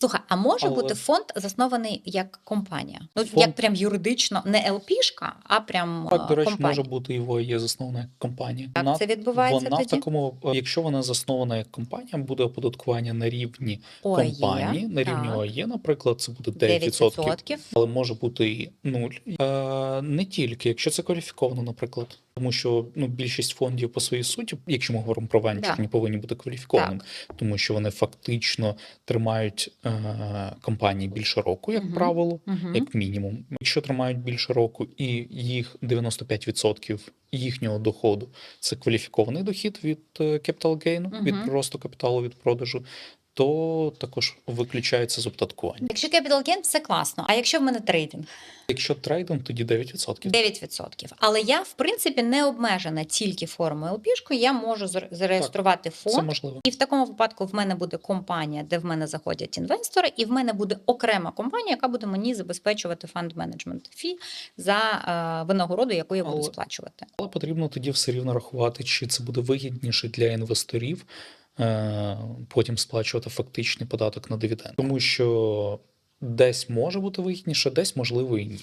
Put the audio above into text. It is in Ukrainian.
Слухай, а може Але- бути фонд заснований як компанія? Ну Фонд- як прям юридично, не ЛПшка, а прям Так, до е, речі, компанія. може бути і є заснована як компанія. Як це відбувається вона в такому, е, якщо вона заснована як компанія, буде оподаткування на рівні ОАЄ, компанії, на рівні так. ОАЄ, наприклад, це буде 9%. 9%, але може бути і 0. Е, не тільки, якщо це кваліфіковано, наприклад. Тому що ну, більшість фондів по своїй суті, якщо ми говоримо про венчурні, повинні бути кваліфікованими, тому що вони фактично тримають е, компанії більше року, як Мгм. правило, Мгм. як мінімум. Якщо тримають більше року, і їх 95% їхнього доходу це кваліфікований дохід від е, capital gain, від росту капіталу від продажу, то також виключається з оподаткування. Якщо capital gain, все класно. А якщо в мене трейдинг? Якщо трейдинг, тоді 9%. 9%. Але я, в принципі, не обмежена тільки формою ЛПшку, я можу зар- зареєструвати Це фонд. можливо. І в такому випадку в мене буде компанія, де в мене заходять інвестори, і в мене буде окрема компанія, яка буде мені забезпечувати фанд менеджмент фі за е, винагороду, яку я буду Але- сплачувати. Але потрібно тоді все рівно рахувати, чи це буде вигідніше для інвесторів потім сплачувати фактичний податок на дивіденд. Тому що десь може бути вигідніше, десь можливо і ні.